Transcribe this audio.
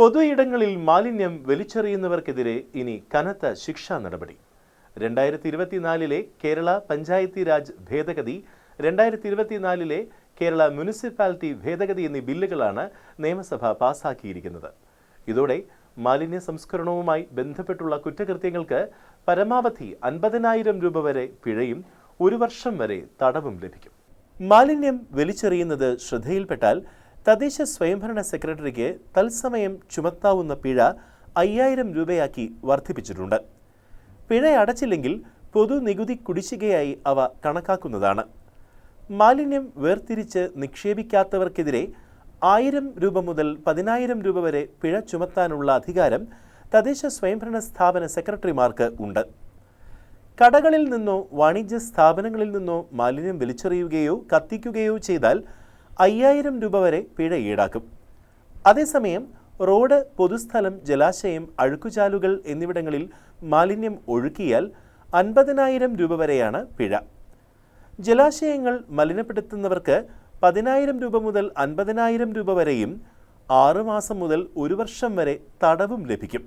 പൊതു ഇടങ്ങളിൽ മാലിന്യം വലിച്ചെറിയുന്നവർക്കെതിരെ ഇനി കനത്ത ശിക്ഷാ നടപടി. രണ്ടായിരത്തി ഇരുപത്തിനാലിലെ കേരള പഞ്ചായത്തി രാജ് ഭേദഗതി രണ്ടായിരത്തി ഇരുപത്തിനാലിലെ കേരള മുനിസിപ്പാലിറ്റി ഭേദഗതി എന്നീ ബില്ലുകളാണ് നിയമസഭ പാസാക്കിയിരിക്കുന്നത്. ഇതോടെ മാലിന്യ സംസ്കരണവുമായി ബന്ധപ്പെട്ടുള്ള കുറ്റകൃത്യങ്ങൾക്ക് പരമാവധി അൻപതിനായിരം രൂപ വരെ പിഴയും ഒരു വർഷം വരെ തടവും ലഭിക്കും. മാലിന്യം വലിച്ചെറിയുന്നത് ശ്രദ്ധയിൽപ്പെട്ടാൽ തദ്ദേശ സ്വയംഭരണ സെക്രട്ടറിക്ക് തത്സമയം ചുമത്താവുന്ന പിഴ അയ്യായിരം രൂപയാക്കി വർദ്ധിപ്പിച്ചിട്ടുണ്ട്. പിഴ അടച്ചില്ലെങ്കിൽ പൊതു നികുതി കുടിശ്ശികയായി അവ കണക്കാക്കുന്നതാണ്. മാലിന്യം വേർതിരിച്ച് നിക്ഷേപിക്കാത്തവർക്കെതിരെ ആയിരം രൂപ മുതൽ പതിനായിരം രൂപ വരെ പിഴ ചുമത്താനുള്ള അധികാരം തദ്ദേശ സ്വയംഭരണ സ്ഥാപന സെക്രട്ടറിമാർക്ക് ഉണ്ട്. കടകളിൽ നിന്നോ വാണിജ്യ സ്ഥാപനങ്ങളിൽ നിന്നോ മാലിന്യം വലിച്ചെറിയുകയോ കത്തിക്കുകയോ ചെയ്താൽ അയ്യായിരം രൂപ വരെ പിഴ ഈടാക്കും. അതേസമയം റോഡ് പൊതുസ്ഥലം ജലാശയം അഴുക്കുചാലുകൾ എന്നിവിടങ്ങളിൽ മാലിന്യം ഒഴുക്കിയാൽ അൻപതിനായിരം രൂപ വരെയാണ് പിഴ. ജലാശയങ്ങൾ മലിനപ്പെടുത്തുന്നവർക്ക് പതിനായിരം രൂപ മുതൽ അൻപതിനായിരം രൂപ വരെയും ആറുമാസം മുതൽ ഒരു വർഷം വരെ തടവും ലഭിക്കും.